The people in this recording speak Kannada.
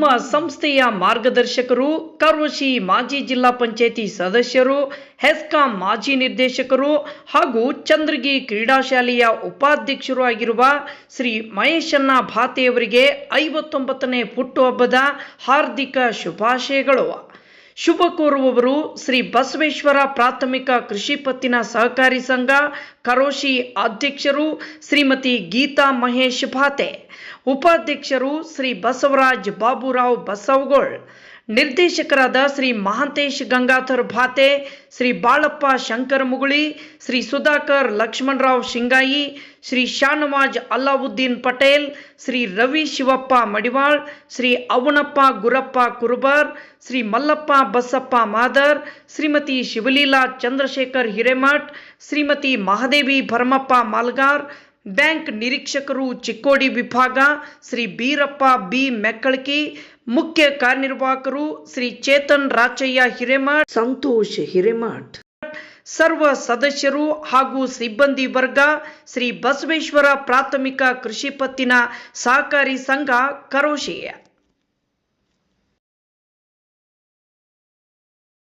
ನಮ್ಮ ಸಂಸ್ಥೆಯ ಮಾರ್ಗದರ್ಶಕರು, ಕರ್ವಶಿ ಮಾಜಿ ಜಿಲ್ಲಾ ಪಂಚಾಯಿತಿ ಸದಸ್ಯರು, ಹೆಸ್ಕಾಂ ಮಾಜಿ ನಿರ್ದೇಶಕರು ಹಾಗೂ ಚಂದ್ರಗಿ ಕ್ರೀಡಾ ಶಾಲೆಯ ಉಪಾಧ್ಯಕ್ಷರು ಆಗಿರುವ ಶ್ರೀ ಮಹೇಶಣ್ಣ ಭಾತೆಯವರಿಗೆ ಐವತ್ತೊಂಬತ್ತನೇ ಹುಟ್ಟುಹಬ್ಬದ ಹಾರ್ದಿಕ ಶುಭಾಶಯಗಳು. ಶುಭ ಕೋರುವವರು ಶ್ರೀ ಬಸವೇಶ್ವರ ಪ್ರಾಥಮಿಕ ಕೃಷಿ ಪತ್ತಿನ ಸಹಕಾರಿ ಸಂಘ, ಕರೋಶಿ ಅಧ್ಯಕ್ಷರು ಶ್ರೀಮತಿ ಗೀತಾ ಮಹೇಶ್ ಭಾತೆ, ಉಪಾಧ್ಯಕ್ಷರು ಶ್ರೀ ಬಸವರಾಜ್ ಬಾಬುರಾವ್ ಬಸವಗೋಳ್ ನಿರ್ದೇಶಕರಾದ ಶ್ರೀ ಮಹಾಂತೇಶ್ ಗಂಗಾಧರ್ ಭಾತೆ ಶ್ರೀ ಬಾಳಪ್ಪ ಶಂಕರ ಮುಗುಳಿ ಶ್ರೀ ಸುಧಾಕರ್ ಲಕ್ಷ್ಮಣರಾವ್ ಶಿಂಗಾಯಿ ಶ್ರೀ ಶಾನವಾಜ್ ಅಲ್ಲಾವುದ್ದೀನ್ ಪಟೇಲ್ ಶ್ರೀ ರವಿ ಶಿವಪ್ಪ ಮಡಿವಾಳ್ ಶ್ರೀ ಅವನಪ್ಪ ಗುರಪ್ಪ ಕುರುಬರ್ ಶ್ರೀ ಮಲ್ಲಪ್ಪ ಬಸಪ್ಪ ಮಾದರ್ ಶ್ರೀಮತಿ ಶಿವಲೀಲಾ ಚಂದ್ರಶೇಖರ್ ಹಿರೇಮಠ್ ಶ್ರೀಮತಿ ಮಹಾದೇವಿ ಭರಮಪ್ಪ ಮಾಲ್ಗಾರ್ ಬ್ಯಾಂಕ್ ನಿರೀಕ್ಷಕರು ಚಿಕ್ಕೋಡಿ ವಿಭಾಗ ಶ್ರೀ ಬೀರಪ್ಪ ಬಿ ಮೆಕ್ಕಳಕಿ ಮುಖ್ಯ ಕಾರ್ಯನಿರ್ವಾಹಕರು ಶ್ರೀ ಚೇತನ್ ರಾಚಯ್ಯ ಹಿರೇಮಠ್ ಸಂತೋಷ್ ಹಿರೇಮಠ್. ಸರ್ವ ಸದಸ್ಯರು ಹಾಗೂ ಸಿಬ್ಬಂದಿ ವರ್ಗ ಶ್ರೀ ಬಸವೇಶ್ವರ ಪ್ರಾಥಮಿಕ ಕೃಷಿ ಪತ್ತಿನ ಸಹಕಾರಿ ಸಂಘ ಕರೋಶಿ